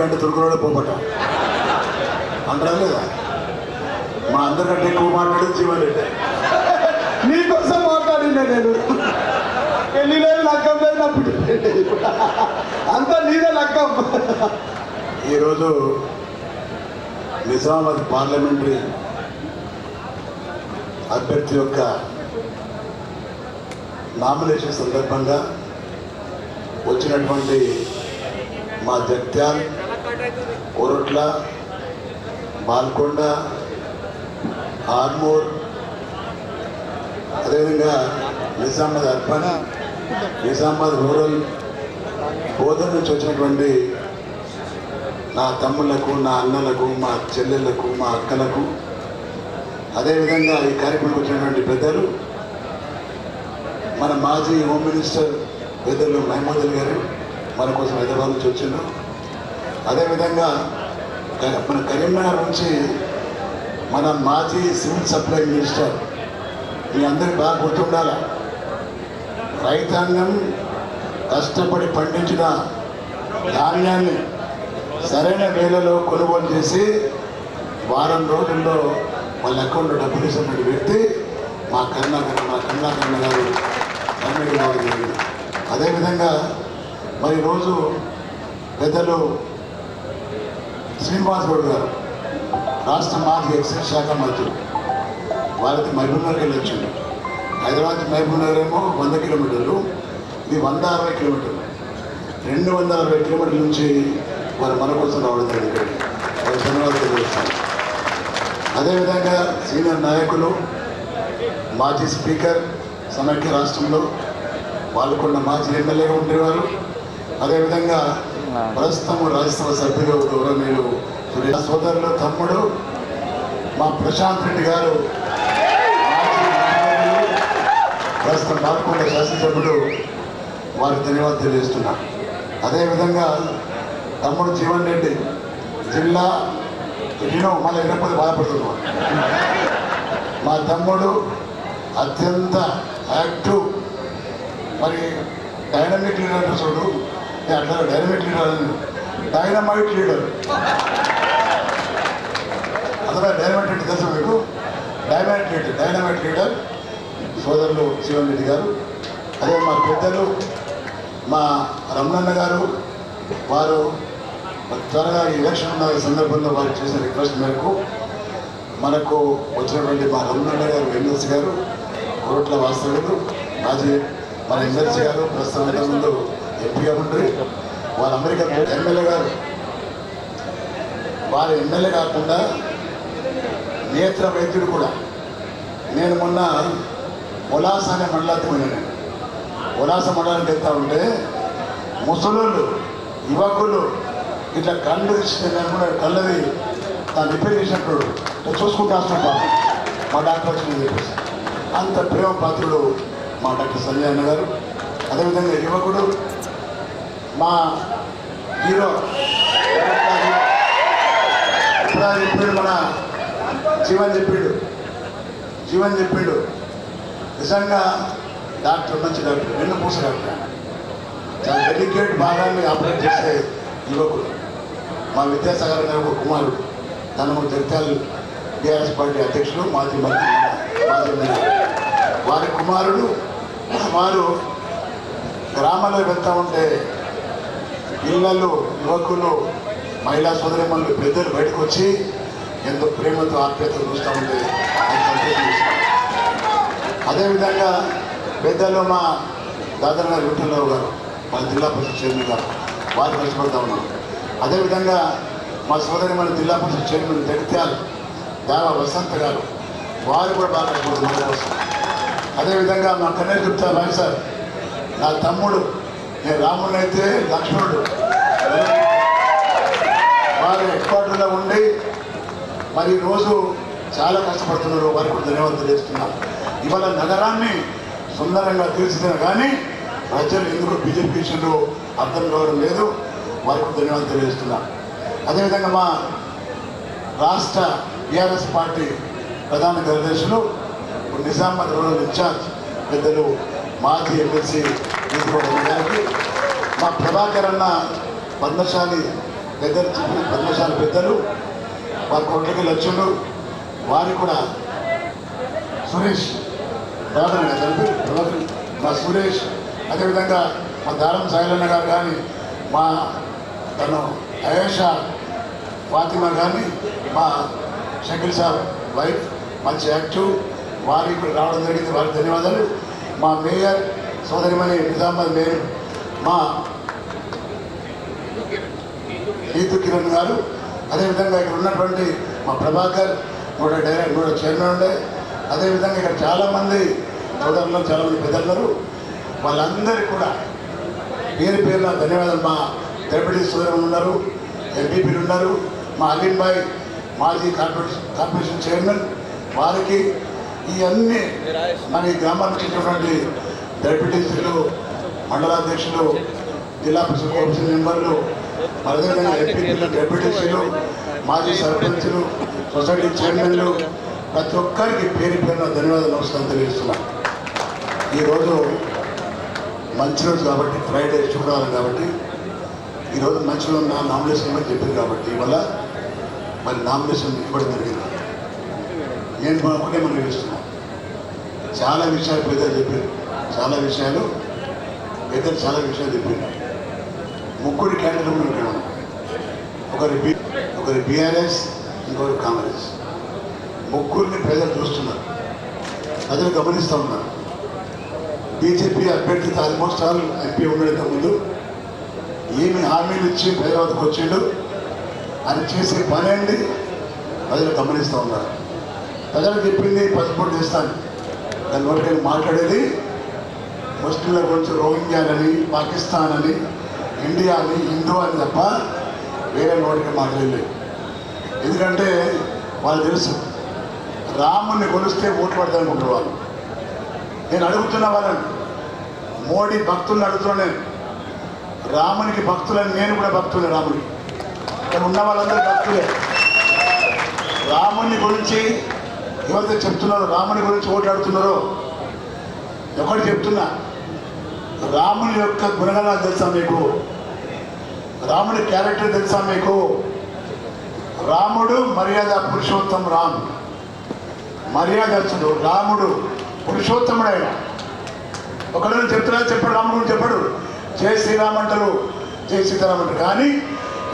గంట తురుకులోనే పోపట అంటారా లేదా? మా అందరికంటే ఎక్కువ మాట్లాడేది రెడ్డి. నీకోసం మాట్లాడినా నేను. పెళ్ళి లేదు లక్కం లేదు నా అంతా నీదే లక్కం ఈరోజు నిజామాబాద్ పార్లమెంటరీ అభ్యర్థి యొక్క నామినేషన్ సందర్భంగా వచ్చినటువంటి మా జగ్త్యాల్ కోరట్ల బాల్కొండ ఆర్మూర్ అదేవిధంగా నిజామాబాద్ అర్బన్ నిజామాబాద్ రూరల్ బోధన నుంచి వచ్చినటువంటి నా తమ్ముళ్ళకు నా అన్నలకు మా చెల్లెళ్ళకు మా అక్కలకు అదేవిధంగా ఈ కార్యక్రమం వచ్చినటువంటి పెద్దలు మన మాజీ హోమ్ మినిస్టర్ పెద్దలు మహమూద్ గారు మన కోసం హైదరాబాద్ నుంచి వచ్చిండ్రు. అదేవిధంగా క- మన కరీంనగర్ నుంచి మన మాజీ సివిల్ సప్లై మినిస్టర్ మీ అందరికి బాగా గుర్తుండాల? రైతాంగం కష్టపడి పండించిన ధాన్యాన్ని సరైన వేలలో కొనుగోలు చేసి వారం రోజుల్లో వాళ్ళ అకౌంట్లో డబ్బులు ఇస్తున్న వ్యక్తి మా కరుణాకర్ మా కరుణాకరణ గారు రావడం జరిగింది. అదేవిధంగా మరి రోజు పెద్దలు శ్రీనివాస్ గౌడ్ గారు రాష్ట్ర మాజీ ఎక్సైజ్ శాఖ మంత్రులు వారికి మహబూబ్నగర్కి వెళ్ళి వచ్చిండు హైదరాబాద్ మహబూబ్నగర్ ఏమో వంద కిలోమీటర్లు ఇది వంద అరవై కిలోమీటర్లు. రెండు వందల అరవై కిలోమీటర్ల నుంచి వారు మన కోసం రావడం జరిగింది. వారి ధన్యవాదాలు తెలియజేస్తాను అదేవిధంగా సీనియర్ నాయకులు మాజీ స్పీకర్ సమైక్య రాష్ట్రంలో పాల్గొన్న మాజీ ఎమ్మెల్యేగా ఉండేవారు. అదేవిధంగా ప్రస్తుతం రాజ్యసభ సభ్యులు గౌరవనీయులు మీరు సోదరులు తమ్ముడు మా ప్రశాంత్ రెడ్డి గారు. ప్రస్తుతం పాల్గొన్న శాసనసభ్యుడు వారికి ధన్యవాదాలు తెలియజేస్తున్నా. అదేవిధంగా తమ్ముడు జీవన్ రెడ్డి జిల్లా ఎన్నో మళ్ళీ ఎన్నప్పుడు బాధపడుతున్నాం మా తమ్ముడు అత్యంత యాక్టివ్ మరి డైనమిక్ లీడర్ చూడు. అంటారు అట్లా డైనమిక్ లీడర్ డైనమైట్ లీడర్ అసలు డైనమైట్ అంటే తెలుసు మీకు? డైనమైట్ లీడర్ డైనమైట్ లీడర్ సోదరులు శివన్ రెడ్డి గారు అదే మా పెద్దలు మా రమణన్న గారు వారు త్వరగా ఎలక్షన్ ఉన్న సందర్భంలో వారు చేసిన రిక్వెస్ట్ మేరకు మనకు వచ్చినటువంటి మా రమణన్న గారు ఎమ్మెల్సీ గారు కోట్ల వాస్తవులు మాజీ మన ఎమ్మెల్సీ గారు ప్రస్తుతం ముందు ఎంపీగా ఉండి వారు అమెరికా ఎమ్మెల్యే గారు. వారి ఎమ్మెల్యే కాకుండా నేత్ర వైద్యుడు కూడా. నేను మొన్న ఉలాస అనే మండలానికి పోయినాను ఉలాస మండలానికి వెళ్తా ఉంటే ముసలోళ్ళు యువకులు ఇట్లా కళ్ళు ఇస్తే కూడా కళ్ళది తను రిపేర్ చేసినప్పుడు ఇట్లా చూసుకుంటూ వస్తుంటాను మా డాక్టర్ వచ్చింది చెప్పేసి. అంత ప్రేమ పాత్రుడు మా డాక్టర్ సంజయ్ అన్న గారు. అదేవిధంగా యువకుడు మా హీరో ఇప్పుడు చెప్పాడు మన జీవన్ చెప్పాడు. జీవన్ చెప్పాడు. నిజంగా డాక్టర్ మంచి డాక్టర్ వెన్ను పూస డాక్టర్. చాలా డెలికేట్ భాగాన్ని ఆపరేట్ చేసే యువకుడు. మా విద్యాసాగర్ గారు ఒక కుమారుడు. తను జగిత్యాల బీఆర్ఎస్ పార్టీ అధ్యక్షుడు మాజీ మంత్రి మాజీ వారి కుమారుడు వారు గ్రామాల్లో వెళ్తూ ఉంటే పిల్లలు యువకులు మహిళా సోదరిమణులు పెద్దలు బయటకు వచ్చి ఎంతో ప్రేమతో ఆత్మీయత చూస్తూ ఉంటే అదేవిధంగా పెద్దలు మా దాదర్ విఠలరావు గారు మా జిల్లా పరిషత్ చైర్మన్ గారు వారు కష్టపడతా ఉన్నాం. అదేవిధంగా మా సోదరి మన జిల్లా పరిషత్ చైర్మన్ దగ్గర దావా వసంత గారు వారు కూడా బాగా అదేవిధంగా మా కన్నయ్య చెప్తా రాయి సార్ నా తమ్ముడు నేను రాముడు అయితే లక్ష్మణుడు. వారు హెడ్క్వార్టర్లో ఉండి మరి రోజు చాలా కష్టపడుతున్నారు. వారికి కూడా ధన్యవాదాలు తెలియజేస్తున్నాం ఇవాళ నగరాన్ని సుందరంగా తీర్చిదిన కానీ ప్రజలు ఎందుకు బీజేపీ విషయంలో అర్థం కావడం లేదు. వారికి ధన్యవాదాలు తెలియజేస్తున్నాం అదేవిధంగా మా రాష్ట్ర టీఆర్ఎస్ పార్టీ ప్రధాన కార్యదర్శులు నిజామాబాద్ రూరల్ ఇన్ఛార్జ్ పెద్దలు మాజీ ఎమ్మెల్సీ గారికి మా ప్రభాకర్ అన్న పద్మశాలి పెద్దలు చెప్పిన పద్మశాలి పెద్దలు వారి కొండకి లక్ష్యులు వారు కూడా సురేష్ ప్రభాకర్ కలిపి మా సురేష్ అదేవిధంగా మా దారం సాయిలన్న గారు కానీ మా తను అయేషా ఫాతిమా కానీ మా షకిల్ సాబ్ వైఫ్ మంచి యాక్టివ్ వారికి ఇప్పుడు రావడం జరిగింది వారికి ధన్యవాదాలు. మా మేయర్ సోదరిమణి నిజామాబాద్ మేయర్ మా నీతు కిరణ్ గారు అదేవిధంగా ఇక్కడ ఉన్నటువంటి మా ప్రభాకర్ కూడా డైరెక్ట్ కూడా చైర్మన్ ఉండే. అదేవిధంగా ఇక్కడ చాలామంది సోదరులు చాలామంది పెద్దలు వాళ్ళందరికీ కూడా పేరు పేరున ధన్యవాదాలు. మా డెప్యూటీ సోదరులు ఉన్నారు ఎంపీపీలు ఉన్నారు మా అలీం భాయ్ మాజీ కార్పొరేషన్ కార్పొరేషన్ చైర్మన్ వారికి ఇవన్నీ మన ఈ గ్రామానికి చెందినటువంటి డెప్యూటీసీలు మండలాధ్యక్షులు జిల్లా పరిషత్ కౌన్సిల్ మెంబర్లు మరి అదేవిధంగా డెప్యూటీసీలు మాజీ సర్పంచులు సొసైటీ చైర్మన్లు ప్రతి ఒక్కరికి పేరు పేరున ధన్యవాదాలు నమస్కారం తెలియజేస్తున్నాను ఈరోజు మంచి రోజు కాబట్టి ఫ్రైడే శుక్రవారం కాబట్టి ఈరోజు మంచి రోజు నా నామినేషన్ ఇవ్వని చెప్పింది కాబట్టి ఇవాళ మరి నామినేషన్ ఇవ్వడం జరిగింది. నేను ఒకటే మనం చేస్తున్నాను చాలా విషయాలు పెద్దలు చెప్పారు. చాలా విషయాలు పెద్దలు చాలా విషయాలు చెప్పారు. ముగ్గురు క్యాండిడేట్లు కూడా ఇక్కడ ఒకరి బి ఒకరి బీఆర్ఎస్ ఇంకొకరు కాంగ్రెస్. ముగ్గురిని ప్రజలు చూస్తున్నారు. ప్రజలు గమనిస్తూ ఉన్నారు. బీజేపీ అభ్యర్థి ఆల్మోస్ట్ ఆల్ ఎంపీ ఉండడం ముందు ఏమి హామీలు ఇచ్చి ప్రజల వద్దకు వచ్చిండు అది చేసే పని అండి ప్రజలు గమనిస్తూ ఉన్నారు. ప్రజలు చెప్పింది పసుపుడు చేస్తాను దాని నేను మాట్లాడేది ముస్లింల గురించి రోహింగ్యాలని పాకిస్తాన్ అని ఇండియా అని హిందూ అని తప్ప వేరే నోటికి మాట్లాడలేదు. ఎందుకంటే వాళ్ళు తెలుసు రాముని కొలిస్తే ఓట్లు పడతానుకుంటారు వాళ్ళు నేను అడుగుతున్న వాళ్ళని మోడీ భక్తులను అడుగుతున్నా నేను. రామునికి భక్తులని నేను కూడా భక్తులే రాముడికి ఇక్కడ ఉన్న వాళ్ళందరూ భక్తులే. రాముని గురించి ఎవరైతే చెప్తున్నారో రాముని గురించి ఓట్లాడుతున్నారో ఎవరు చెప్తున్నా. రాముని యొక్క గుణగణాలు తెలుసా మీకు? రాముడి క్యారెక్టర్ తెలుసా మీకు? రాముడు మర్యాద పురుషోత్తం రామ్. మర్యాదస్తుడు రాముడు పురుషోత్తముడు ఆయన. ఒకడు చెప్తున్నా చెప్పాడు రాముడు చెప్పడు చెప్పాడు. జై శ్రీరామ్ అంటారు జై సీతారాం అంటారు. కానీ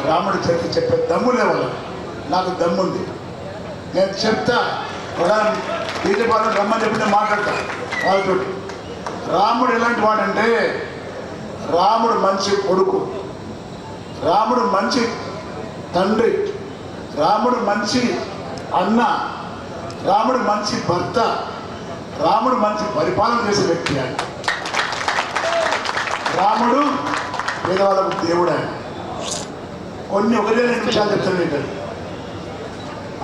రాముడు చరిత్ర చెప్పే దమ్ము లేవాలి నాకు దమ్ముంది. నేను చెప్తా కూడా బీజేపీ వాళ్ళని రమ్మని చెప్పి మాట్లాడతాను వాళ్ళతో. రాముడు ఎలాంటి వాడంటే రాముడు మంచి కొడుకు. రాముడు మంచి తండ్రి. రాముడు మంచి అన్న. రాముడు మంచి భర్త. రాముడు మంచి పరిపాలన చేసే వ్యక్తి ఆయన. రాముడు పేదవాళ్ళకు దేవుడు ఆయన. కొన్ని ఒకటే నిమిషాలు చెప్తాను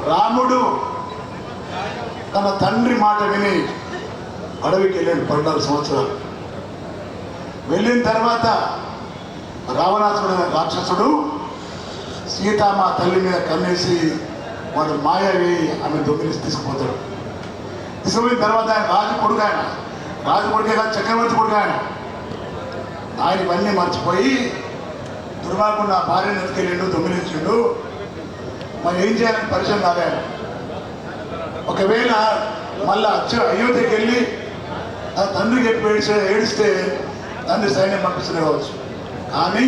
రాముడు తన తండ్రి మాట విని అడవికి వెళ్ళాడు పద్నాలుగు సంవత్సరాలు. వెళ్ళిన తర్వాత రావణాసుడు రాక్షసుడు సీత మా తల్లి మీద కన్నేసి వాడు మాయవి ఆమె దొంగిలిసి తీసుకుపోతాడు. తీసుకుపోయిన తర్వాత ఆయన రాజు కొడుకు ఆయన. రాజు కొడుకే కాదు చక్రవర్తి కొడుకు ఆయన. ఆయన ఇవన్నీ మర్చిపోయి దుర్మార్గుడు నా భార్యను ఎత్తుకెళ్ళిండు దొంగిలించిండు. మరి ఏం చేయాలని పరిచయం కాలేదు ఒకవేళ మళ్ళా అచ్చ అయోధ్యకి వెళ్ళి ఆ తండ్రికి చెప్పి ఏడిస్తే ఏడిస్తే తండ్రి సైన్యం పంపిస్తూనే కావచ్చు. కానీ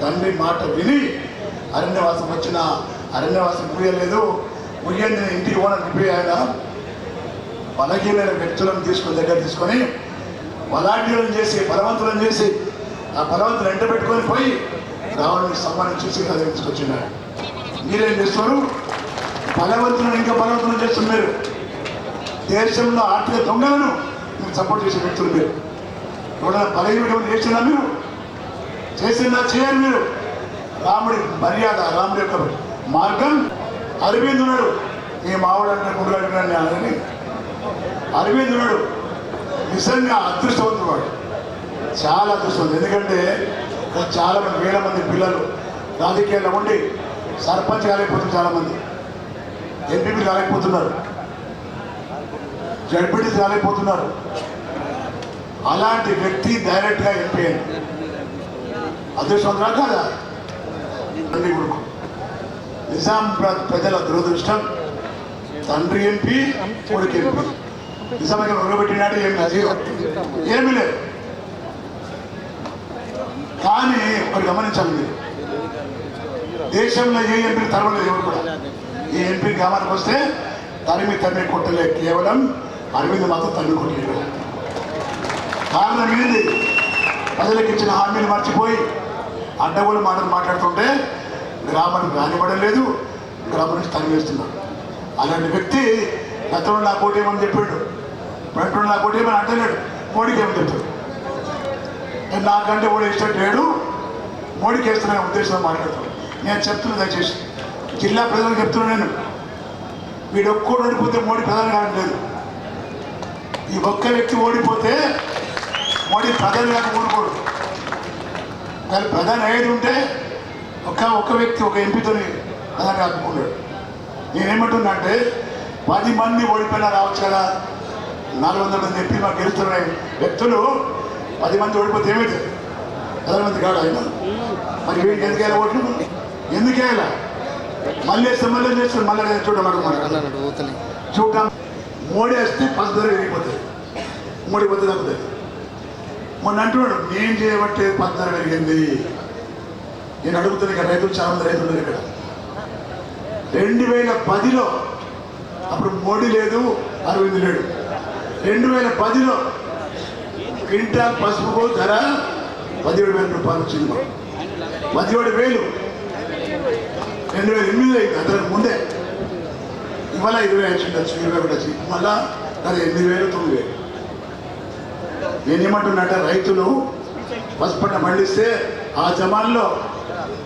తండ్రి మాట విని అరణ్యవాసం వచ్చిన అరణ్యవాసం ముయ్యలేదు ముయ్యంది ఇంటికి ఓనర్ చెప్పి ఆయన బలహీనమైన వ్యక్తులను తీసుకుని దగ్గర తీసుకొని బలాఢ్యులను చేసి బలవంతులను చేసి ఆ బలవంతులు ఎంట పెట్టుకొని పోయి రావణుని సమ్మానం చూసి కదా తీసుకొచ్చినాడు మీరేం చేస్తారు? బలవంతులను ఇంకా బలవంతులను చేస్తున్నారు దేశంలో ఆర్థిక దొంగలను మీరు సపోర్ట్ చేసే వ్యక్తులు మీరు. ఎవరైనా బలహీన చేసినా మీరు. చేసిందా చేయాలి మీరు. రాముడి మర్యాద రాముడి యొక్క మార్గం అరవిందునుడు. ఈ మావుడు అంటే గుండెలాడినాడు అని అరవింద్ నిజంగా అదృష్టవంతుడు వాడు. చాలా అదృష్టవంతుడు. ఎందుకంటే చాలా మంది వేల మంది పిల్లలు రాజకీయాల్లో ఉండి సర్పంచ్ కాలేకపోతుంది చాలామంది. ఎంపీపీ రాలేకపోతున్నారు? జడ్పీటీ రాలేకపోతున్నారు. అలాంటి వ్యక్తి డైరెక్ట్గా ఎంపీ అయింది అదృష్టవంతుడా కాదా? తండ్రి కొడుకు. ప్రజల దురదృష్టం. తండ్రి ఎంపీ కొడుకు ఎంపీ. నిజామాబాద్ మొదలుపెట్టినాడు ఏమి జీరో ఏమీ లేదు. కానీ ఒకటి గమనించాలి మీరు. దేశంలో ఏ ఎంపీ తరవలేదు ఎవరు కూడా. ఈ ఎంపీ గ్రామానికి వస్తే తరిమి తరిమి కొట్టలే కేవలం అరవింద్ మాత్రం తరిమి కొట్టలేదు. కారణం ఏంది? ప్రజలకు ఇచ్చిన హామీలు మర్చిపోయి అడ్డగోలు మాటలు మాట్లాడుతుంటే గ్రామానికి రానివ్వడం లేదు గ్రామం నుంచి తరివేస్తున్నారు అలాంటి వ్యక్తి గతంలో నా కోటి ఏమని చెప్పాడు? ఇప్పుడు నా కోటి ఏమని అంటలేడు మోడీకి ఏమని చెప్తాడు నాకంటే కూడా ఇష్టం లేడు. మోడీకి వేస్తున్న ఉద్దేశంలో మాట్లాడతాను నేను చెప్తున్నా దయచేసి జిల్లా ప్రజలకు చెప్తున్నా నేను. వీడు ఒక్కడు ఓడిపోతే మోడీ ప్రధాని కావట్లేదు. ఈ ఒక్క వ్యక్తి ఓడిపోతే మోడీ ప్రధాని కాక ఓడిపోడు కానీ ప్రధాని అయ్యేది ఉంటే ఒక ఒక్క వ్యక్తి ఒక ఎంపీతో ప్రధాని కాకపోయాడు నేనేమంటున్నా అంటే పది మంది ఓడిపోయినా రావచ్చు కదా. నాలుగు వందల మంది ఎంపీ మాకు గెలుస్తున్న వ్యక్తులు పది మంది ఓడిపోతే ఏమైతే? ప్రధానమంత్రి కాదు ఆయన. మరి వీడికి ఎందుకు వేయాలి ఓట్లు? ఎందుకు వేయాలి? మళ్ళీ మళ్ళీ చేస్తాడు మళ్ళీ చూడమని చూడటం మోడీ వస్తే పది ధర పెరిగిపోతుంది మోడీ పోతే తగ్గుతుంది మొన్న అంటున్నాడు నేను చేయబట్టే పది ధర పెరిగింది. నేను అడుగుతున్నా ఇక్కడ రైతులు చాలా మంది రైతులు ఇక్కడ. రెండు వేల పదిలో అప్పుడు మోడీ లేదు అరవింద్ లేడు. రెండు వేల పదిలో క్వింటాల్ పసుపుకు ధర పదిహేడు వేల రూపాయలు వచ్చింది. పదిహేడు వేలు. రెండు వేల ఎనిమిది అయింది. అంతకు ముందే. ఇవాళ ఇరవై ఐదు ఉండొచ్చు ఇరవై ఒకటి వచ్చి. మళ్ళా అది ఎనిమిది వేలు తొమ్మిది వేలు. నేనేమంటున్నట్ట రైతులు పసుపట్ట పండిస్తే ఆ జమాన్లో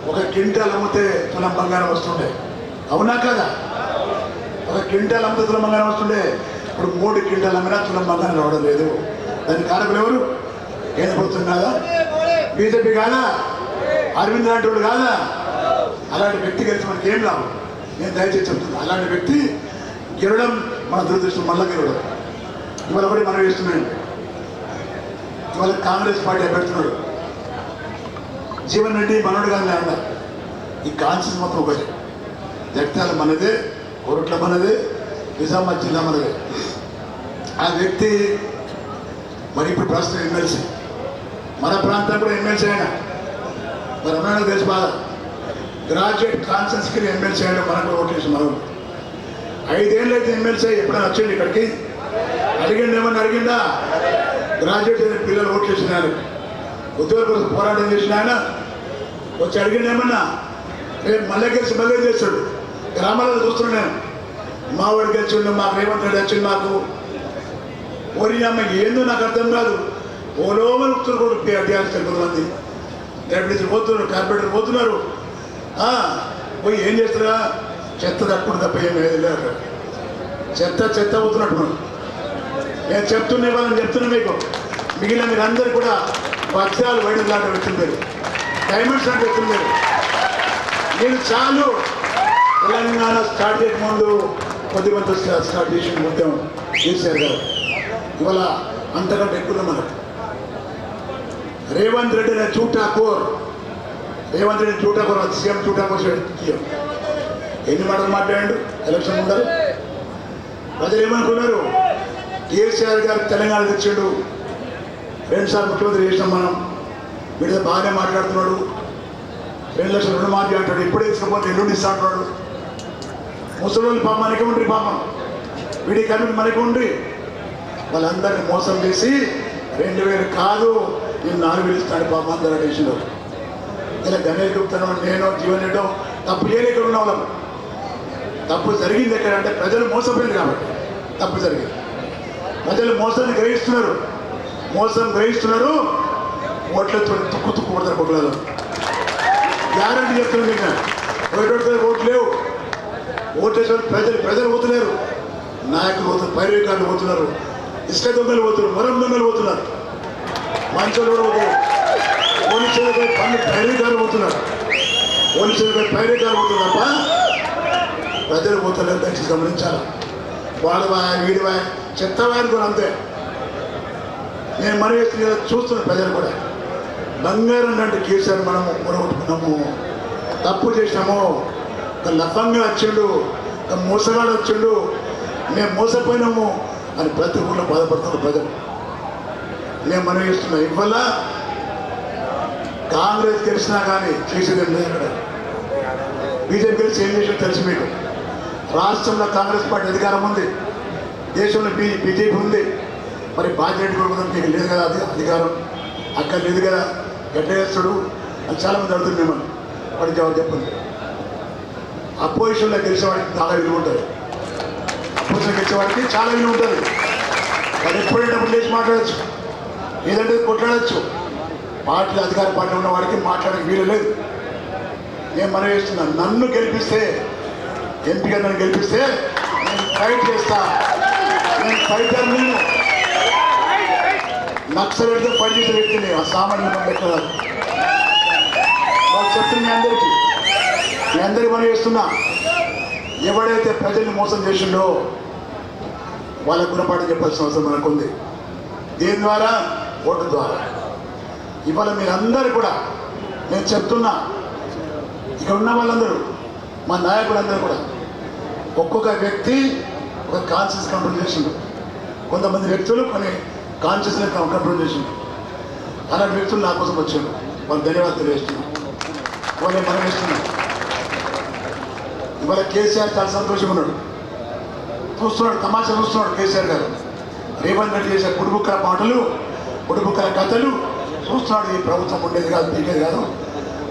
ఒక క్వింటాల్ అమ్మితే తులం బంగారం వస్తుండే. అవునా కదా? ఒక క్వింటాల్ అమ్మితే తులం బంగారం వస్తుండే. ఇప్పుడు మూడు క్వింటాల్ అమ్మినా తులం బంగారం రావడం లేదు. దాని కారకులు ఎవరు? కేంద్ర ప్రభుత్వం కాదా? బీజేపీ కాదా? అరవింద్ లాంటి వాడు కాదా? అలాంటి వ్యక్తి గెలిచి మనకి ఏం లాభం? నేను దయచేసి చెప్తుంది అలాంటి వ్యక్తి గెలవడం మన దురదృష్టం మళ్ళీ గెలవడం. ఇవాళ ఒకటి మనం వేస్తున్నాడు ఇవాళ కాంగ్రెస్ పార్టీ పెడుతున్నాడు జీవన్ రెడ్డి మనోడు కానీ అన్న ఈ కాన్షియస్ మొత్తం ఒకటి. జగిత్యాల మనదే కోరట్ల మనదే నిజామాబాద్ జిల్లా మనదే. ఆ వ్యక్తి మరి ఇప్పుడు ప్రస్తుతం ఎమ్మెల్సీ. మన ప్రాంతం కూడా ఎమ్మెల్సీ అయినా. మరి అమ్మాయికి తెలిసి బాధ. గ్రాడ్యుయేట్ కాన్సెన్స్కి ఎమ్మెల్సీ అయ్యాడు మనకు ఓటేసి మనం. ఐదేళ్ళు అయితే ఎమ్మెల్సీ ఎప్పుడైనా వచ్చండి ఇక్కడికి? అడిగిండి ఏమన్నా అడిగిందా గ్రాడ్యుయేట్ అయిన పిల్లలు ఓట్లేసిన ఉద్యోగ కోసం పోరాటం చేసిన ఆయన. వచ్చి అడిగిండి ఏమన్నా? రేపు మళ్ళీ గెలిచి మళ్ళీ చేస్తాడు గ్రామాలలో చూస్తున్నాను నేను. మా వాడు గెలిచిండు మాకు రేవంత్ రెడ్డి వచ్చింది మాకు. ఓరి అమ్మ ఏందో నాకు అర్థం కాదు. ఓలో మలుపుతున్నారు కూడా టీఆర్ఎస్ కొంతమంది. డెప్యూటీ పోతున్నారు కార్పొరేటర్ పోతున్నారు. పోయి ఏం చేస్తారా చెత్త తట్టుకుంటు తప్ప ఏం లేదు చెత్త చెత్త పోతున్నట్టు మనం. నేను చెప్తున్నా వాళ్ళని చెప్తున్నా మీకు. మిగిలిన మీరు అందరు కూడా వజ్రాలు వైడు లాంటి వ్యక్తులు మీరు డైమండ్స్ లాంటి వ్యక్తులు మీరు నేను చాలు. తెలంగాణ స్టార్ట్ చేయక ముందు కొద్దిమంది స్టార్ట్ చేసిన ఉద్యమం కేసీఆర్ గారు ఇవాళ అంతకంటే ఎక్కువ మనకు. రేవంత్ రెడ్డి అనే చూటాకోర్ రేవంత్ రెడ్డి చూటాకోర్ అది సీఎం చూటాకోర్ ఎన్ని మాటలు మాట్లాడాడు? ఎలక్షన్ ముందరు. ప్రజలు ఏమనుకున్నారు? కేసీఆర్ గారు తెలంగాణ తెచ్చాడు రెండుసార్లు ముఖ్యమంత్రి చేసినాం మనం వీడితో బాగానే మాట్లాడుతున్నాడు. రెండు లక్షల రుణమాఫీ అంటాడు. ఇప్పుడే తీసుకుపోతే ఎల్లుండి ఇస్తా అంటున్నాడు ముసలి పాప మనకి ఉండి పాపం. వీడి కమిటీ మనకి ఉండి వాళ్ళందరినీ మోసం చేసి రెండు వేలు కాదు నేను నాలుగు వేలు ఇస్తాను పాప అందరూ దేశంలో ఇలా గణేష్ గుప్తను నేను జీవన్ తప్పు చేయలేక ఇక్కడ ఉన్న వాళ్ళం. తప్పు జరిగింది ఎక్కడ అంటే ప్రజలు మోసపోయింది కాబట్టి. తప్పు జరిగింది. ప్రజలు మోసాన్ని గ్రహిస్తున్నారు. మోసం గ్రహిస్తున్నారు. ఓట్లతో తుక్కు తుక్కు కొడతారు కొట్టలేదు గ్యారంటీ చెప్తున్నాను నిన్న. ఒకటి ఓట్లు లేవు. ఓట్లేసిన ప్రజలు ప్రజలు పోతున్నారు నాయకులు పోతున్నారు పైరవికారులు పోతున్నారు ఇసుక దొంగలు పోతున్నారు మరం దొంగలు పోతున్నారు మంచోళ్ళు కూడా పోతున్నారు మనుషులపై పన్ను పైరవికారులు పోతున్నారు. మనుషులపై పైరవికారులు పోతున్నారు తప్ప ప్రజలు పోతున్నారు దయచేసి గమనించాలి. వాడవా వీడివా చెత్తవారి చెత్త కూడా అంతే. నేను మరి చూస్తున్న ప్రజలు కూడా బంగారం లాంటి కేసీఆర్ మనము పొరగొట్టుకున్నాము తప్పు చేసినాము. ఒక లఫంగా వచ్చిండు ఒక మోసగాడు వచ్చిండు. మేము మోసపోయినాము అని ప్రతి ఊళ్ళో బాధపడుతున్నారు ప్రజలు. నేను మనం ఇస్తున్నా ఇవల్ల కాంగ్రెస్ గెలిచినా కానీ చేసేది ఏం లేదు బీజేపీ గెలిచి ఏం చేసినా తెలుసు మీకు. రాష్ట్రంలో కాంగ్రెస్ పార్టీ అధికారం ఉంది. దేశంలో బీ బీజేపీ ఉంది. మరి బాధ్యత కూడా మీకు లేదు కదా అది అధికారం. అక్కడ లేదు కదా. గడ్డేస్తుడు అది చాలామంది చాలా మంది అడుగుతుంది మిమ్మల్ని. వాడి జవాబు చెప్పండి. అపోజిషన్లో గెలిచేవాడికి చాలా విలువ ఉంటుంది. అపోజిషన్ గెలిచేవాడికి చాలా విలువ ఉంటుంది. వాళ్ళు ఎప్పుడైనా లేచి మాట్లాడచ్చు. ఏదంటే కొట్లాడచ్చు. పార్టీ అధికార పార్టీ ఉన్న వాడికి మాట్లాడక వీలు లేదు. నేను మనం చేస్తున్నాను నన్ను గెలిపిస్తే ఎంపీగా నన్ను గెలిపిస్తే నేను ఫైట్ చేస్తా. నేను ఫైటర్ నేను నక్సలెట్తో ఫైట్ చేసే వ్యక్తిని ఆ సామాన్య పెట్టాలి వాళ్ళు చెప్తుంది మీ అందరికీ మీ అందరికీ మనం చేస్తున్నా ఎవడైతే ప్రజల్ని మోసం చేసిండో వాళ్ళ గుణపాఠం చెప్పాల్సిన అవసరం మనకుంది. దీని ద్వారా ఓటు ద్వారా. ఇవాళ మీరందరూ కూడా నేను చెప్తున్నా ఇక్కడ ఉన్న వాళ్ళందరూ మా నాయకులందరూ కూడా ఒక్కొక్క వ్యక్తి ఒక కాన్షియస్ కంట్రోల్ చేసిండు. కొంతమంది వ్యక్తులు కొన్ని కాన్షియస్నెస్ కంట్రోల్ చేసిండు. అలాంటి వ్యక్తులు నా కోసం వచ్చారు. వాళ్ళు ధన్యవాదాలు తెలియజేస్తున్నాను. వాళ్ళు మనం ఇస్తున్నాను ఇవాళ కేసీఆర్ చాలా సంతోషంగా ఉన్నాడు. చూస్తున్నాడు తమాషా చూస్తున్నాడు కేసీఆర్ గారు. రేవంత్ రెడ్డి చేసే పుడుబుక్కల పాటలు పుడుబుక్కల కథలు చూస్తున్నాడు ఈ ప్రభుత్వం ఉండేది కాదు పీకేది కాదు.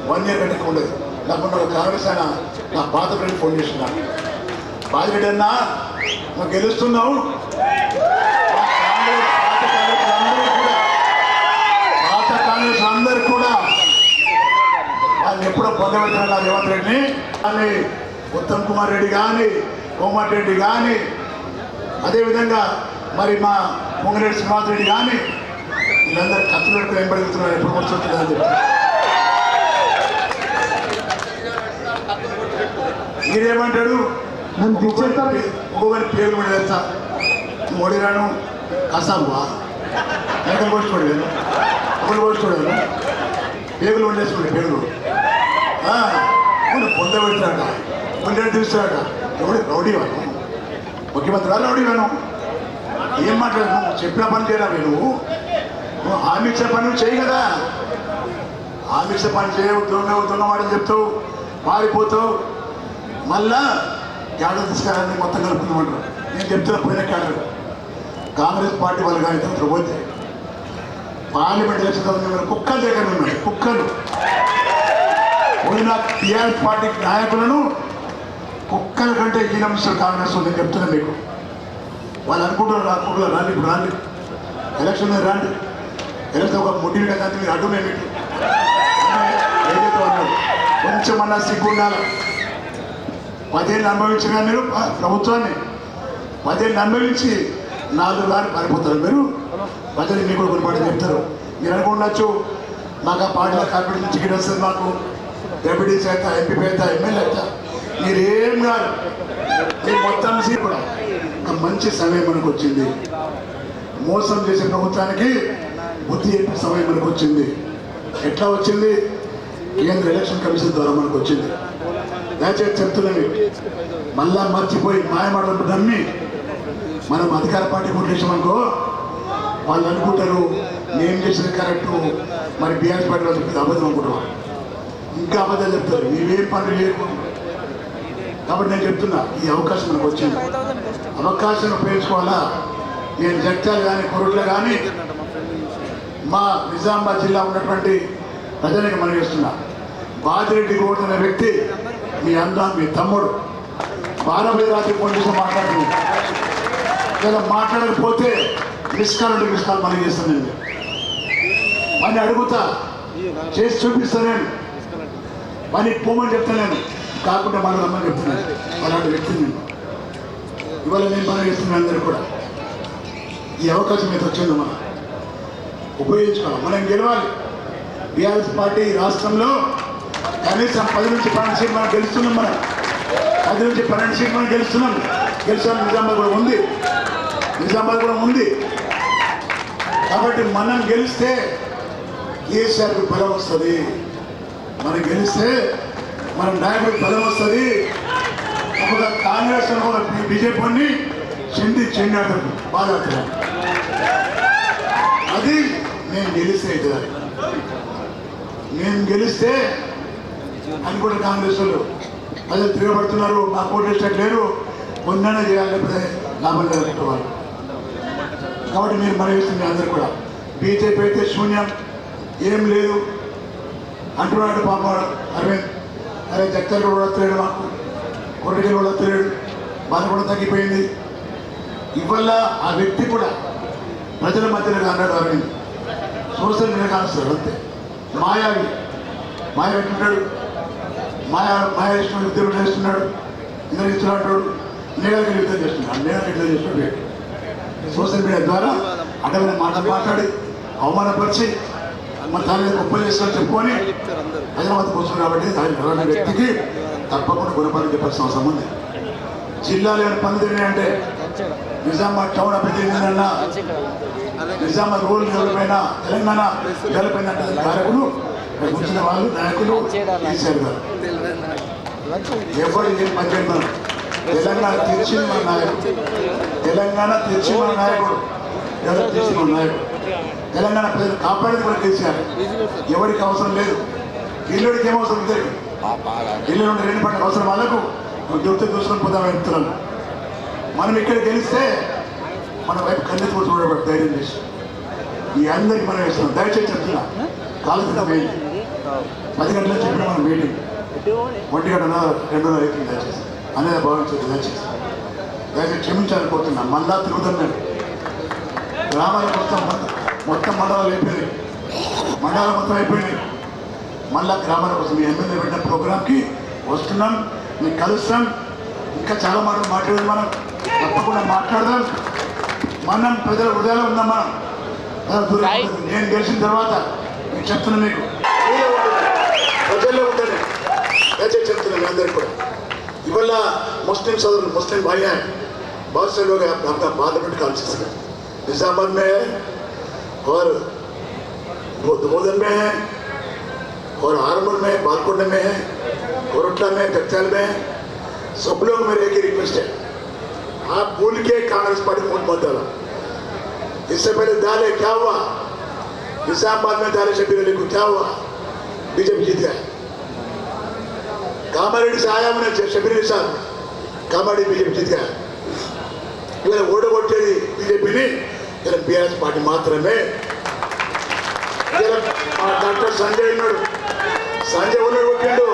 వన్ ఇయర్ కంటే ఉండేది. నాకున్న కాంగ్రెస్ ఆయన నా పాత ఫ్రెండ్ ఫోన్ చేస్తున్నాడు బాధిరెడ్డి అన్నా నువ్వు గెలుస్తున్నావు. పాత కాంగ్రెస్ అందరు కూడా పాత కూడా వాళ్ళు ఎప్పుడో పొందబెడుతున్నారు రేవంత్ రెడ్డిని? కానీ ఉత్తమ్ కుమార్ రెడ్డి కానీ కోమటి రెడ్డి కానీ అదేవిధంగా మరి మా పొంగిరెడ్డి శ్రీనివాస్ రెడ్డి కానీ వీళ్ళందరూ కత్తులు పెట్టుకుని వెంబడుతున్నారు ఎప్పుడు కూర్చోట్లేదు అని చెప్పి. మీరేమంటాడు. ఒక్కొక్కరి పేరు కూడా తెలుసా? మోడీరాను కసాబా ఎక్కడ పోసుకోలేదు ఒకరు పోసుకోలేదు పేగులు వండేసుకోండి పేగులు. మనం పొందబెట్టాట పొందేటి తీస్తాడట ఎవడు? రౌడీ వాను ముఖ్యమంత్రి రౌడీ వాను ఏం మాట్లాడు నువ్వు చెప్పిన పని చేయరా నువ్వు హామీ ఇచ్చే పని నువ్వు చేయి కదా. హామీ ఇచ్చే పని చేయవు దొంగ చెప్తావు పారిపోతావు మళ్ళా క్యాడర్ తీసుకురాని మొత్తం కలుపుకుందామంటారు. నేను చెప్తున్నా పోయిన క్యాడర్. కాంగ్రెస్ పార్టీ వాళ్ళు కానీ పోతే పార్లమెంట్ ఎలక్షన్ కుక్కలు దగ్గర కుక్కలు. పోయిన టీఆర్ఎస్ పార్టీ నాయకులను కుక్కల కంటే ఈనమిస్తారు కాంగ్రెస్ ఉందని చెప్తున్నా మీకు. వాళ్ళు అనుకుంటున్నారు రాకుండా కుక్కలు రాండి ఇప్పుడు రాండి. ఎలక్షన్ రాండి. ఎలక్షన్ ఒక ముడ్డి కదా మీరు అడ్డు మేము ఏదైతే అన్నాడు కొంచెం అన్నా సిగ్గు ఉండాలి? పదేళ్ళు అనుభవించిన మీరు ప్రభుత్వాన్ని. పదేళ్ళు అనుభవించి నాలుగు వారు పారిపోతారు మీరు. ప్రజలు మీకు కూడా పాటలు చెప్తారు. మీరు అనుకుండొచ్చు మాకు ఆ పాటల కార్పొరేట్ చికెన్ టికెట్ వస్తుంది మాకు. డెప్యూటీ చేత ఎంపీ చేత ఎమ్మెల్యే చేత మీరేం కాదు. మీరు మొత్తం కూడా. ఒక మంచి సమయం మనకు వచ్చింది. మోసం చేసే ప్రభుత్వానికి బుద్ధి చెప్పే సమయం మనకు వచ్చింది. ఎట్లా వచ్చింది? కేంద్ర ఎలక్షన్ కమిషన్ ద్వారా మనకు వచ్చింది. దయచేసి చెప్తున్నాను. మళ్ళా మర్చిపోయి మాయమాటలు నమ్మి మనం అధికార పార్టీ కొట్టేసామనుకో వాళ్ళు అనుకుంటారు నేను చేసిన కరెక్టు మరి బీఆర్ఎస్ పార్టీ వాళ్ళు చెప్పింది అబద్ధం అనుకుంటున్నాం ఇంకా అబద్ధాలు చెప్తారు. నీవేం పనులు చేయకు. కాబట్టి నేను చెప్తున్నా ఈ అవకాశం మనకు వచ్చింది. అవకాశం ఉపయోగించుకోవాలా నేను జడ్చాలు కానీ కొరట్లు కానీ మా నిజామాబాద్ జిల్లా ఉన్నటువంటి ప్రజలకు మనం చేస్తున్నా బాదిరెడ్డి గౌడ్ అనే వ్యక్తి మీ అందా మీ తమ్ముడు. బాలభై రాత్రి ఫోన్ చేసి మాట్లాడుతుంది మాట్లాడకపోతే మిస్ ఇస్తాను మనం చేస్తానండి నేను. అడుగుతా. చేసి చూపిస్తానండి నేను. పని పోమని చెప్తాను కాకుండా మనం రమ్మని చెప్తున్నాను అలాంటి వ్యక్తి నేను. ఇవాళ నేను పని చేస్తున్నాను అందరూ కూడా. ఈ అవకాశం మీద వచ్చింది మనం ఉపయోగించుకోవాలి మనం గెలవాలి. బీఆర్ఎస్ పార్టీ రాష్ట్రంలో కనీసం పది నుంచి పన్నెండు సీట్లు మనం గెలుస్తున్నాం మనం. పది నుంచి పన్నెండు సీట్లు మనం గెలుస్తున్నాం. గెలిచిన నిజామాబాద్ కూడా ఉంది. నిజామాబాద్ కూడా ఉంది. కాబట్టి మనం గెలిస్తే కేసీఆర్కి బలం వస్తుంది. మనం గెలిస్తే మన నాయకుడికి బలం వస్తుంది. ఒక కాంగ్రెస్ బీజేపీని చెంది చెండాడు బాధ అది నేను గెలిస్తే నేను గెలిస్తే అని కూడా కాంగ్రెస్ వాళ్ళు ప్రజలు తిరగబడుతున్నారు. మా కోటి లేరు పొందనే చేయాలి లేకపోతే లాభం లేదు వాళ్ళు. కాబట్టి మీరు మనవిస్తుంది అందరు కూడా. బీజేపీ అయితే శూన్యం. ఏం లేదు. అంటున్నాడు పాప అరవింద్. అరే జక్కలు కూడా వస్తలేడు మాకు. కొరటికి కూడా వస్తలేడు. బాధ కూడా తగ్గిపోయింది. ఇవల్ల ఆ వ్యక్తి కూడా ప్రజల మధ్యలో అన్నాడు అరవింద్. సోషల్ మీడియా కానిస్తాడు అంతే. మాయావి మాయ పెట్టుకుంటాడు. మాయా మాయా ఇష్టం యుద్ధం చేస్తున్నాడు ఇందులో ఇస్తున్నాడు నేలకి యుద్ధం చేస్తున్నాడు. నేలకి యుద్ధం చేస్తున్నాడు సోషల్ మీడియా ద్వారా అడవిన మాట మాట్లాడి అవమానపరిచి మన దాని మీద గొప్పలు చేస్తామని చెప్పుకొని హైదరాబాద్ కూర్చున్నాడు కాబట్టి దాని అలాంటి వ్యక్తికి తప్పకుండా గుణపాఠం చెప్పాల్సిన అవసరం ఉంది. జిల్లాలో ఏమైనా పనులు అంటే నిజామాబాద్ టౌన్ అభివృద్ధి చెందిందన్నా. నిజామాబాద్ రూరల్ డెవలప్ అయినా తెలంగాణ కారకులు ఇక్కడ కూర్చున్న వాళ్ళు నాయకులు కేసీఆర్ గారు. ఎవరు ఏం తెలంగాణ తెచ్చింది మన నాయకుడు. తెలంగాణ తెచ్చి మన నాయకుడు. డెవలప్ చేసిన మన నాయకుడు? తెలంగాణ ప్రజలు కాపాడేది కూడా కేసీఆర్. ఎవరికి అవసరం లేదు. ఇల్లుడికి ఏం అవసరం లేదు. ఇల్లు రెండు పట్ల అవసరం వాళ్ళకు. దుర్తి చూసుకొని పోతామని చెప్తున్నాను. మనం ఇక్కడ గెలిస్తే మన వైపు కన్నెత్తి కూడా చూడబడి ధైర్యం చేసి. ఈ అందరికి మనం ఇస్తున్నాం. దయచేసి చెప్తున్నా. కాలుతున్న మీటింగ్ పది గంటల చెప్పిన మన మీటింగ్ ఒంటి గంట రెండున్నర అవుతుంది దయచేసి. అనేది భావించదు దయచేసి. దయచేసి క్షమించాలనుకుంటున్నా మళ్ళా తిరుగుతాం మేము. గ్రామాలు మొత్తం మొత్తం మండలాలు అయిపోయింది మండలాలు మొత్తం అయిపోయింది మళ్ళా గ్రామాల కోసం మీ ఎమ్మెల్యే పెట్టిన ప్రోగ్రామ్కి వస్తున్నాం. మీకు కలుస్తాం. ఇంకా చాలా మాటలు మాట్లాడేది మనం. తప్పకుండా మాట్లాడదాం మనం ప్రజల హృదయాలు ఉన్నాం మనం ప్రజల హృదయాలు ఉంటుంది. నేను గెలిచిన తర్వాత మీకు చెప్తున్నా మీకు మీలో ఉంటుంది. ప్రజల్లో ఉంటుంది దయచేసి చెప్తున్నాను మీ అందరికీ కూడా ఇవల్ల मुस्लिम सदर मुस्लिम भाई हैं बहुत से लोग हैं अपना पार्लियामेंट कॉन्सियस में निजामाबाद में है और दोदन में है और हारमोन में बालकोट में है कोरटला में कच्चाल में है सब लोग मेरे एक ही रिक्वेस्ट है आप भूल के कांग्रेस पार्टी मत मत डाला इससे पहले डाले क्या हुआ निजामाबाद में डाले शबीर अली को क्या हुआ बीजेपी जीत गया कामारेड्डी से आया मैंने शबीर अली साहब कामारेड्डी बीजेपी जीत गया ఇవాళ ఓడగొట్టేది బీజేపీని ఇలా బీఆర్ఎస్ పార్టీ మాత్రమే మా డాక్టర్ సంజయ్ ఉన్నాడు సంజయ్ ఉన్నాడు కొట్టిండు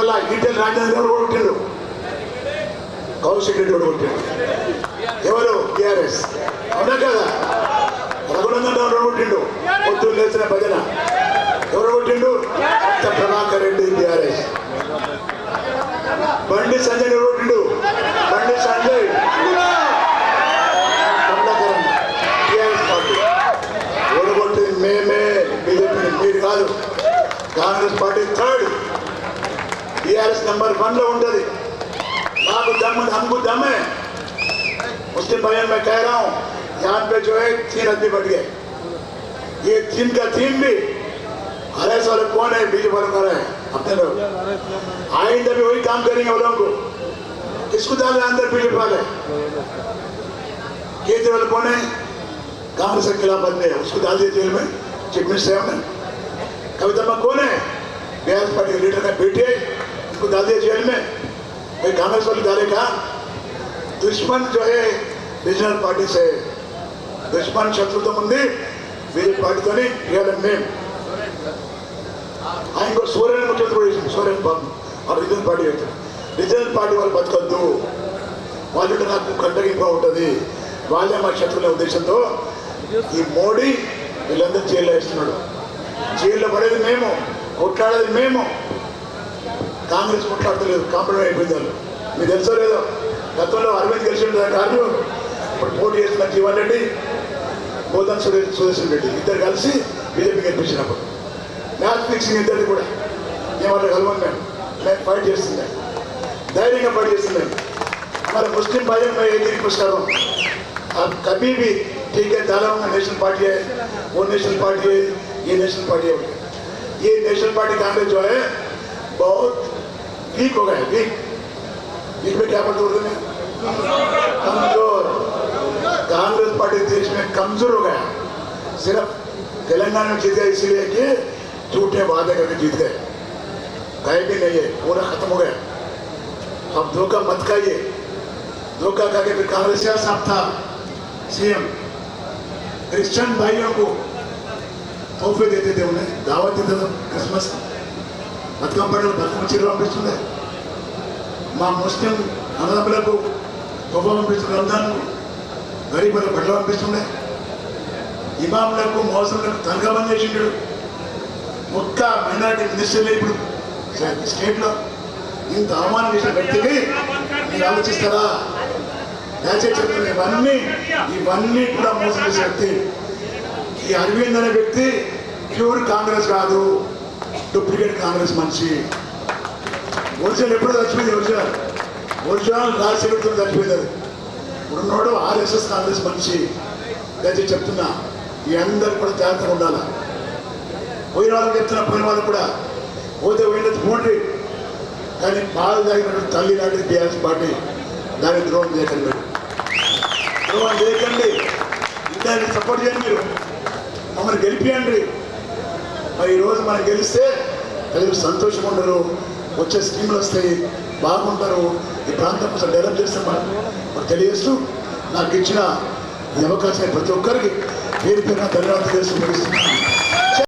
ఇవాళ ఈటెల్ రాజేంద్ర ఎవరు కొట్టిండు కౌశిక్ రెడ్డి కూడా కొట్టిండు ఎవరు? టిఆర్ఎస్. అవునా కదా? రఘునందన్ రావు కొట్టిండు పొద్దున్న లేచిన భజన. ఎవరు కొట్టిండు Prabhakar Reddy TRS. Bandi Sanjay number one లో ఉంటుంది నాకు दम हमको दम है उसके बयान में कह रहा हूँ यहाँ पे जो है तीन आदमी बढ़ गए ये तीन का तीन भी हरे वाले कौन है बीजेपी वाले कौन है अपने लोग आइंदा भी वही काम करेंगे वो लोगों को किसको डाल रहे हैं अंदर बीजेपी वाले केजरीवाल कौन है कांग्रेस के खिलाफ बंदे है उसको डाल दिया जेल में चीफ मिनिस्टर है हमने कविता कौन है बिहार पार्टी के लीडर का बेटे उसको डाल दिया जेल में भाई कांग्रेस वाले डालेगा दुश्मन जो है रीजनल पार्टी से दुश्मन शत्रु तो मंदिर बीजेपी पार्टी तो नहीं रियल में ఆయనకు సూర్యన్ ముఖ్యమంత్రి కూడా చేసింది సూర్యన్ బాబు ఆ రీజనల్ పార్టీ అయితే రీజనల్ పార్టీ వాళ్ళు బతకొద్దు వాళ్ళు నాకు కంటగింపుగా ఉంటుంది వాళ్ళే మా శత్రువుల ఉద్దేశంతో ఈ మోడీ వీళ్ళందరూ జైల్లో వేస్తున్నాడు జైల్లో పడేది మేము కొట్లాడేది మేము కాంగ్రెస్ కొట్లాడతలేదు కాంప్రమైజ్ అయిపోయింది వాళ్ళు మీకు తెలుసో లేదో గతంలో అరవింద్ గెలిచిన కారణం ఇప్పుడు పోటీ చేస్తున్న జీవన్ రెడ్డి బోధన్ సురేష్ సుదర్శన్ రెడ్డి ఇద్దరు కలిసి బీజేపీ గెలిపించినప్పుడు మ్యాచ్ ఫిక్సింగ్ ఇద్దరిది కూడా మేము అట్లా కలవను మేము మేము ఫైట్ చేస్తున్నాం ధైర్యంగా ఫైట్ చేస్తున్నాం हमारे मुस्लिम भाइयों में एक ही रिक्वेस्ट कर रहा हूँ आप कभी भी ठीक है दादा में नेशनल पार्टी है वो नेशनल पार्टी है ये नेशनल पार्टी है ये नेशनल पार्टी कांग्रेस जो है बहुत वीक हो गए वीक वीक में क्या पढ़ते उर्दू में कमज़ोर। कांग्रेस पार्टी देश में कमज़ोर हो गया। सिर्फ़ तेलंगाना में जीत इसीलिए कि झूठे वादे करके जीत गए। कहीं भी नहीं है, पूरा खत्म हो गया। अब धोखा मत खाइए। धोखा खा के फिर कांग्रेस साहब था। सीएम, क्रिश्चियन भाइयों को तोहफे देते थे उन्हें। दावत देते थे क्रिसमस బతుకమ్మ పండుగ బతుకమ్మ చీర పంపిస్తుంది. మా ముస్లిం అన్నదమ్ములకు గొప్ప పంపిస్తుండే రంజాన్కు. గరీబులకు బట్టలు పంపిస్తుండే ఇమాములకు మోసంలకు మోసములకు తనఖాబంద్ చేసిండు. ఒక్క మైనారిటీ మినిస్టర్లే ఇప్పుడు. స్టేట్లో. ఇంత అవమానం చేసిన వ్యక్తికి మీరు ఆలోచిస్తారా? దయచేసి చెప్తున్నా ఇవన్నీ ఇవన్నీ కూడా మోసం చేసే వ్యక్తి. ఈ అరవింద్ అనే వ్యక్తి ప్యూర్ కాంగ్రెస్ కాదు. డూప్లికేట్ కాంగ్రెస్ మనిషి. ఒరిజినల్ ఎప్పుడు చచ్చిపోయింది ఒరిజినల్. ఒరిజినల్ రాజశేఖర్తో చచ్చిపోయింది అది. ఆర్ఎస్ఎస్ కాంగ్రెస్ మనిషి. దయచేసి చెప్తున్నా ఈ అందరు కూడా జాగ్రత్తగా ఉండాలి? పోయిన వాళ్ళకి చెప్తున్నా పోయిన వాళ్ళు కూడా. పోతే పోయినది పోండి. కానీ పాలు తాగినటువంటి తల్లి లాంటిది బీఆర్ఎస్ పార్టీ. దాన్ని ద్రోహం చేయకండి మీరు. ద్రోహం చేయకండి. ఇంకా సపోర్ట్ చేయండి మీరు. మమ్మల్ని గెలిపియండి. మరి ఈరోజు మనం గెలిస్తే ప్రజలు సంతోషంగా ఉండరు. వచ్చే స్కీమ్లు వస్తాయి బాగుంటారు. ఈ ప్రాంతం కోసం డెవలప్ చేస్తాం మనం. మాకు తెలియజేస్తూ నాకు ఇచ్చిన ఈ అవకాశాన్ని ప్రతి ఒక్కరికి పేరు పేరున ధన్యవాదాలు తెలుసు